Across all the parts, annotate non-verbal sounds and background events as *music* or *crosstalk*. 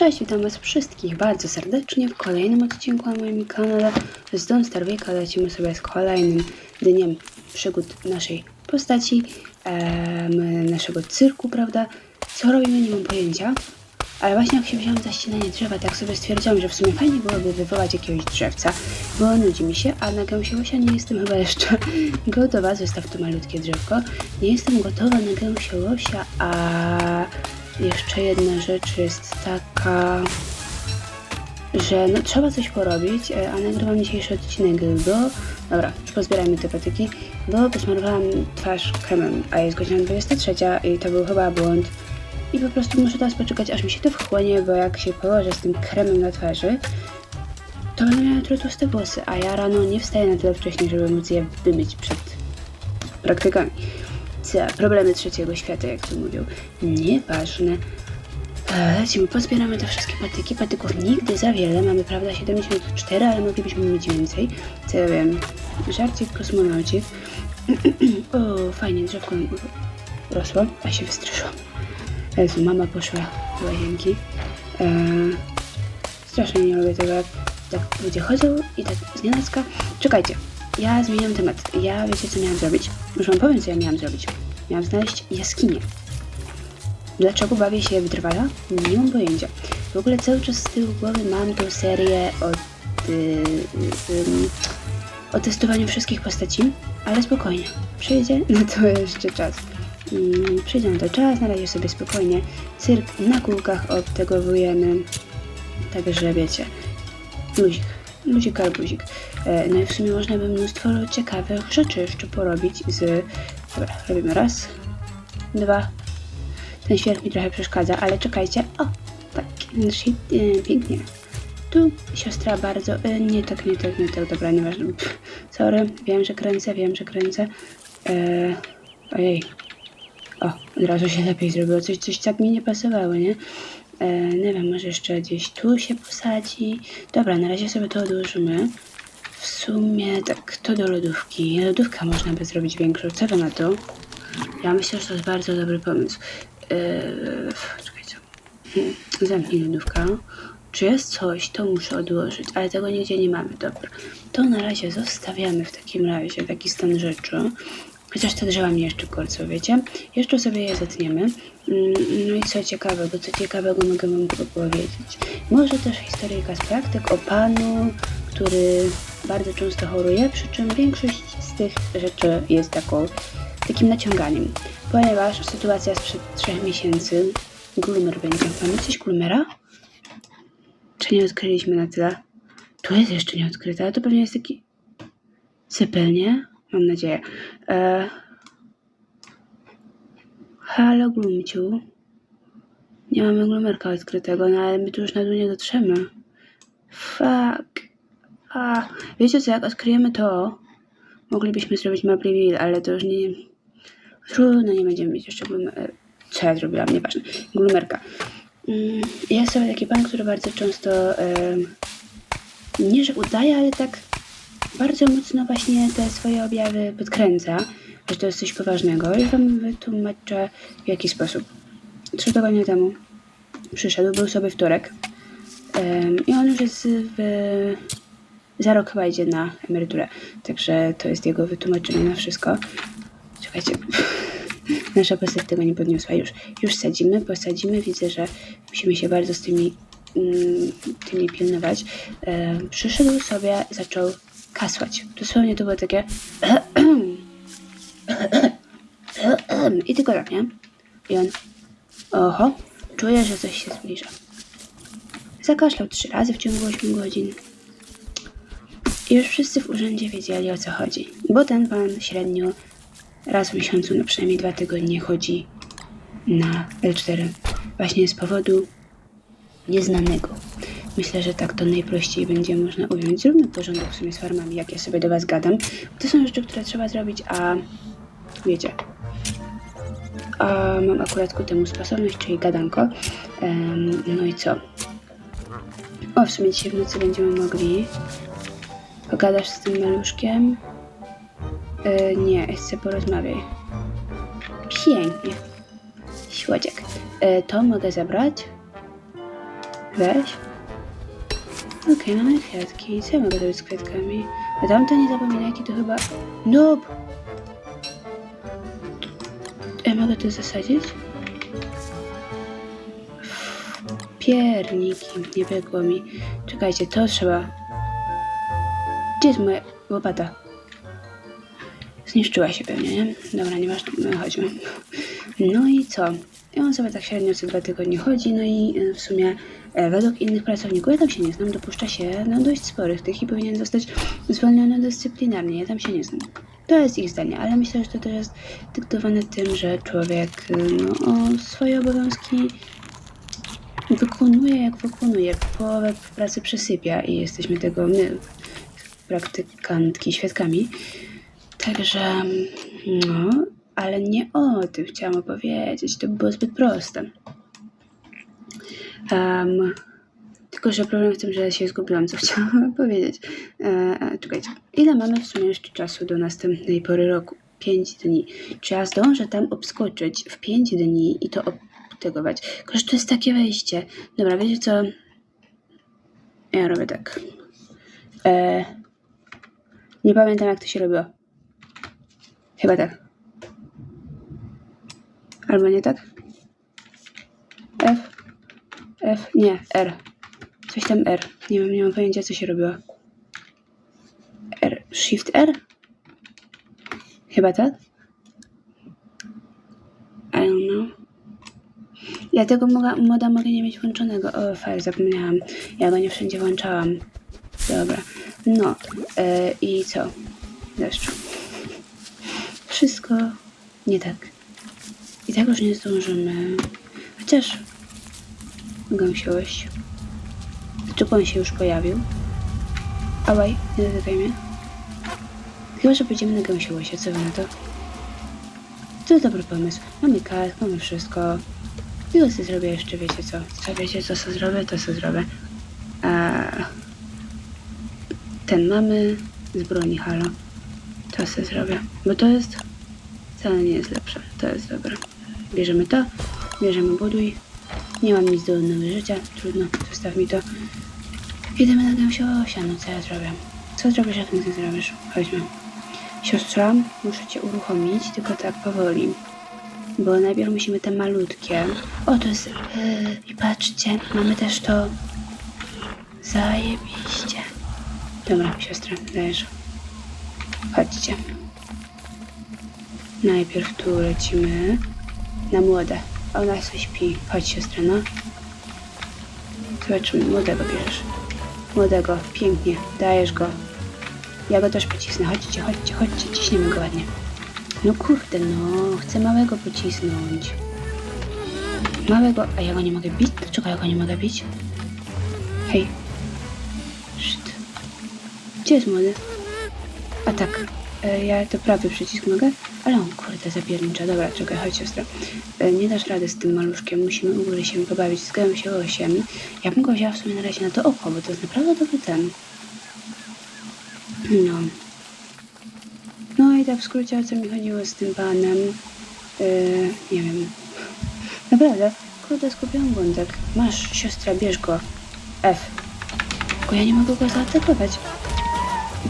Cześć, witam was wszystkich bardzo serdecznie w kolejnym odcinku na moim kanale z Don Starwika. Lecimy sobie z kolejnym dniem przygód naszej postaci, naszego cyrku, prawda? Co robimy, nie mam pojęcia. Ale właśnie jak się wziąłem za ścinanie drzewa, tak sobie stwierdziłam, że w sumie fajnie byłoby wywołać jakiegoś drzewca, bo nudzi mi się, a na gęsiołosia nie jestem chyba jeszcze *laughs* gotowa. Zostaw to malutkie drzewko. Nie jestem gotowa na gęsiołosia, a jeszcze jedna rzecz jest taka, że no, trzeba coś porobić, e, a nagrywam dzisiejszy odcinek, bo... Dobra, już pozbierajmy te patyki, bo posmarowałam twarz kremem, a jest godzina 23 i to był chyba błąd. I po prostu muszę teraz poczekać, aż mi się to wchłonie, bo jak się położę z tym kremem na twarzy, to będę miała jutro włosy, a ja rano nie wstaję na tyle wcześnie, żeby móc je wymyć przed praktykami. Problemy trzeciego świata, jak to mówią. Nieważne. E, Lecimy, pozbieramy te wszystkie patyki. Patyków nigdy za wiele. Mamy, prawda, 74, ale moglibyśmy mieć więcej. Co ja wiem. Żarcik kosmonaucik. *clears throat* o, fajnie, drzewko rosło, a się wystraszyłam. Jezu, mama poszła do łazienki. E, strasznie nie lubię tego, jak tak ludzie chodzą i tak z nienacka. Czekajcie, ja zmieniam temat. Ja wiecie, co miałam zrobić? Już wam powiem, co ja miałam zrobić. Miałam znaleźć jaskinię. Dlaczego bawię się w drwala? Nie mam pojęcia. W ogóle cały czas z tyłu głowy mam tą serię od, y, y, ym, o testowaniu wszystkich postaci, ale spokojnie. Przyjdzie na to *laughs* jeszcze czas. Mm, Przyjdzie na to czas, na razie sobie spokojnie. Cyrk na kółkach obtegowujemy. Także wiecie, luzik, luzik arbuzik. E, No i w sumie można by mnóstwo ciekawych rzeczy jeszcze porobić z... Dobra, robimy raz, dwa. Ten świerk mi trochę przeszkadza, ale czekajcie. O, tak, shit, e, pięknie. Tu siostra bardzo... E, nie tak, nie tak, nie tak, dobra, nieważne. Pff, sorry, wiem, że kręcę, wiem, że kręcę. E, ojej. O, od razu się lepiej zrobiło. Coś, coś tak mi nie pasowało, nie? E, nie wiem, może jeszcze gdzieś tu się posadzi. Dobra, na razie sobie to odłożymy. W sumie tak, to do lodówki. Lodówka można by zrobić większą. Co na to? Ja myślę, że to jest bardzo dobry pomysł. Yy, czekajcie. Hmm, Zamknij lodówka. Czy jest coś, to muszę odłożyć, ale tego nigdzie nie mamy. Dobra. To na razie zostawiamy w takim razie, taki stan rzeczy. Chociaż te drzewa mnie jeszcze korcą, wiecie? Jeszcze sobie je zetniemy. Mm, No i co ciekawego, co ciekawego mogę wam powiedzieć? Może też historyjka z praktyk o panu, który bardzo często choruje, przy czym większość z tych rzeczy jest taką, takim naciąganiem. Ponieważ sytuacja sprzed trzech miesięcy, Gloomer będzie. Coś Gloomera? Czy nie odkryliśmy na tyle? Tu jest jeszcze nie odkryte, ale to pewnie jest taki sypel, nie? Mam nadzieję. E... Halo, Glumciu. Nie mamy Gloomerka odkrytego, no ale my tu już na dół nie dotrzemy. Fuck. A, wiecie co, jak odkryjemy to, moglibyśmy zrobić map reveal, ale to już nie... Trudno, nie będziemy mieć jeszcze Gloomer... Co ja zrobiłam? Nieważne. Gloomerka. Mm, Jest sobie taki pan, który bardzo często... em, nie, że udaje, ale tak bardzo mocno właśnie te swoje objawy podkręca, że to jest coś poważnego. I wam wytłumaczę w jaki sposób. Trzy tygodnie temu przyszedł, był sobie wtorek em, i on już jest w... za rok chyba idzie na emeryturę, także to jest jego wytłumaczenie na wszystko. Czekajcie, *laughs* nasza postać tego nie podniosła. Już, już sadzimy, posadzimy. Widzę, że musimy się bardzo z tymi, mm, tymi pilnować. E, przyszedł sobie, zaczął kasłać. Dosłownie to było takie *clears throat* i tylko tak, nie? I on oho, czuję, że coś się zbliża. Zakaszlał trzy razy w ciągu 8 godzin. I już wszyscy w urzędzie wiedzieli o co chodzi, bo ten pan średnio raz w miesiącu na przynajmniej dwa tygodnie chodzi na L4 właśnie z powodu nieznanego. Myślę, że tak to najprościej będzie można ująć. Zróbmy porządek w sumie z farmami, jak ja sobie do Was gadam. To są rzeczy, które trzeba zrobić, a wiecie. A mam akurat ku temu sposobność, czyli gadanko. Em, no i co? O, w sumie dzisiaj w nocy będziemy mogli. Pogadasz z tym maluszkiem? E, nie, chcę porozmawiać. Pięknie. Słodziak. E, to mogę zabrać? Weź. Okej, mamy kwiatki. Co ja mogę zrobić z kwiatkami? A tamte nie zapominajki to chyba... Noob! Ja mogę to zasadzić? Pierniki, nie biegło mi. Czekajcie, to trzeba... Gdzie jest moja łopata? Zniszczyła się pewnie, nie? Dobra, nieważne, my chodźmy. No i co? I on sobie tak średnio co dwa tygodnie chodzi, no i e, w sumie e, według innych pracowników, ja tam się nie znam, dopuszcza się no, dość sporych tych i powinien zostać zwolniony dyscyplinarnie, ja tam się nie znam. To jest ich zdanie, ale myślę, że to też jest dyktowane tym, że człowiek e, no, o swoje obowiązki wykonuje jak wykonuje, połowę pracy przesypia i jesteśmy tego my, praktykantki, świadkami. Także, no, ale nie o tym chciałam opowiedzieć, to by było zbyt proste. Em, tylko, że problem w tym, że się zgubiłam, co *laughs* chciałam powiedzieć. E, e, czekajcie, ile mamy w sumie jeszcze czasu do następnej pory roku? 5 dni. Czy ja zdążę tam obskoczyć w 5 dni i to optegować? Tylko, że to jest takie wejście. Dobra, wiecie co? Ja robię tak. E, nie pamiętam, jak to się robiło. Chyba tak. Albo nie tak? F. F. Nie, R. Coś tam R. Nie wiem, nie mam pojęcia, co się robiło. R. Shift R? Chyba tak? I don't know. Ja tego moga, moda mogę nie mieć włączonego. O, fajnie, zapomniałam. Ja go nie wszędzie włączałam. Dobra. No. E, I co? Deszcz. Wszystko nie tak. I tak już nie zdążymy. Chociaż gąsiołość. Dlaczego on się już pojawił? Ałaj, nie dotykaj mnie. Chyba, że pójdziemy na gąsiołość, a co wy na to? To jest dobry pomysł. Mamy kask, mamy wszystko. I co zrobię jeszcze, wiecie co? Co wiecie, co co zrobię, to co zrobię. A... Ten mamy z broni, halo. To co zrobię. Bo to jest... Wcale nie jest lepsze. To jest dobre. Bierzemy to, bierzemy buduj. Nie mam nic do odnowy życia, trudno, zostaw mi to. Idziemy na gęsiosia, no co ja zrobię? Co zrobisz, jak nie zrobisz? Chodźmy. Siostra, muszę cię uruchomić, tylko tak powoli. Bo najpierw musimy te malutkie. O, to jest... Yy, I patrzcie, mamy też to... Zajebiście. Dobra, siostra, dajesz. Chodźcie. Najpierw tu lecimy na młode. Ona sobie śpi. Chodź siostra, no. Zobaczymy, młodego bierzesz. Młodego, pięknie, dajesz go. Ja go też pocisnę. Chodźcie, chodźcie, chodźcie, ciśniemy go ładnie. No kurde, no, chcę małego pocisnąć. Małego, a ja go nie mogę bić? Dlaczego ja go nie mogę bić? Hej. Gdzie jest młody? A tak, e, ja to prawy przycisk mogę, ale on kurde zapiernicza. Dobra, czekaj, chodź siostra. E, nie dasz rady z tym maluszkiem, musimy u góry się pobawić, zgadzam się osiem. Ja bym go wzięła w sumie na razie na to oko, bo to jest naprawdę dobry ten. No. No i tak w skrócie o co mi chodziło z tym panem. E, nie wiem. Naprawdę, kurde, skupiłam wątek. Masz, siostra, bierz go. F. Tylko ja nie mogę go zaatakować.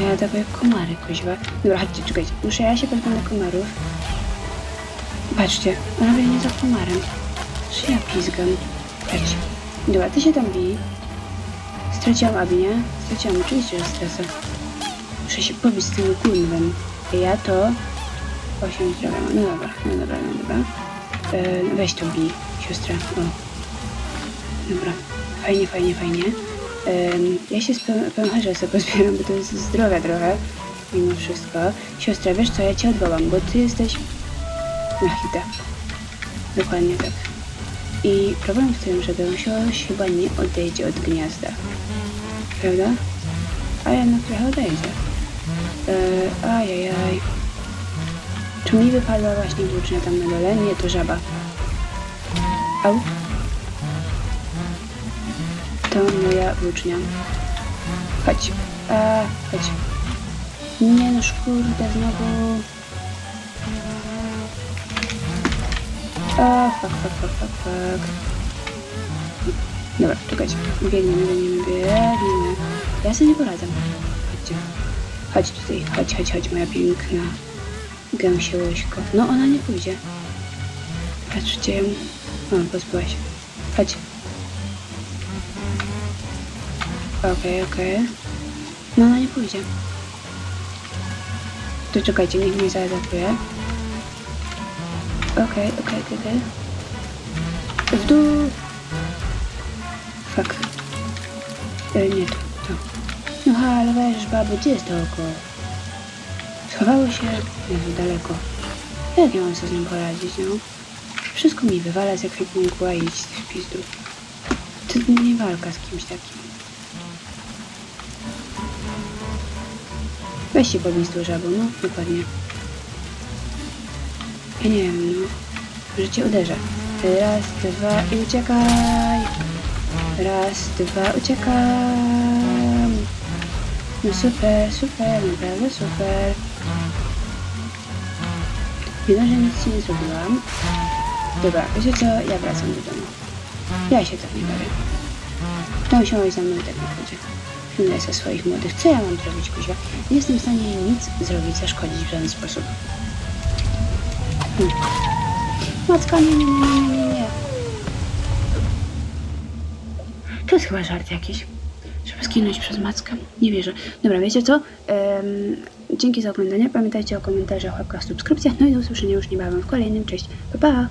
Ja atakuję komary, kuźwa. Dobra, chodźcie, czekajcie. Muszę ja się pozbędę komarów. Patrzcie, ona biegnie za komarem. Czy ja pizgam? Patrzcie. Dobra, ty się tam bij. Straciłam Abi, nie? Straciłam, oczywiście, że stracę. Muszę się pobić z tym kurwem. Ja to... 8 zdrowia. No dobra, no dobra, no dobra. E, weź to bij, siostra. O. Dobra. Fajnie, fajnie, fajnie. Ja się z pęcherza sobie bo to jest zdrowia trochę. Mimo wszystko. Siostra, wiesz co, ja cię odwołam, bo ty jesteś... Na hita. Dokładnie tak. I problem w tym, że gąsioś chyba nie odejdzie od gniazda. Prawda? A jednak trochę odejdzie. Eee, ajajaj. Czy mi wypadła właśnie włócznia tam na dole? Nie, to żaba. Au. To moja włócznia. Chodź. A, chodź. Nie no, kurde, znowu. A, fuck, fuck, fuck, fuck, fuck. Dobra, czekajcie. Biegniemy, biegniemy, biegniemy. Ja sobie nie poradzę. Chodźcie. Chodź tutaj, chodź, chodź, chodź, moja piękna gęsiołośko. No, ona nie pójdzie. Patrzcie. O, pozbyła się. Chodź. Okej, okej. No, ona nie pójdzie. To czekajcie, niech mnie zaatakuje. Okej, okej, okej, okej. W dół. Fuck. E, nie, to, to. No ale weź, babu, gdzie jest to oko? Schowało się Jezu, daleko. Jak ja mam sobie z nim poradzić, no? Wszystko mi wywala z jak mgła i iść w pizdu. To nie walka z kimś takim. Weź się podnieś z żabą, no, dokładnie. Ja nie wiem, no. Że cię uderzę. Raz, dwa i uciekaj. Raz, dwa, uciekam. No super, super, naprawdę super. Widać, że nic ci nie zrobiłam. Dobra, wiecie co? Ja wracam do domu. Ja się tak nie bawię. Kto usiąść za mną tak będzie. Ze swoich młodych. Co ja mam zrobić, kuźwa? Nie jestem w stanie jej nic zrobić, zaszkodzić w żaden sposób. Hmm. Macka, nie, nie, nie, nie, nie, nie. To jest chyba żart jakiś. Trzeba skinąć przez mackę. Nie wierzę. Dobra, wiecie co? Dzięki za oglądanie. Pamiętajcie o komentarzach, łapkach, subskrypcjach. No i do usłyszenia już niebawem w kolejnym. Cześć. Pa, pa!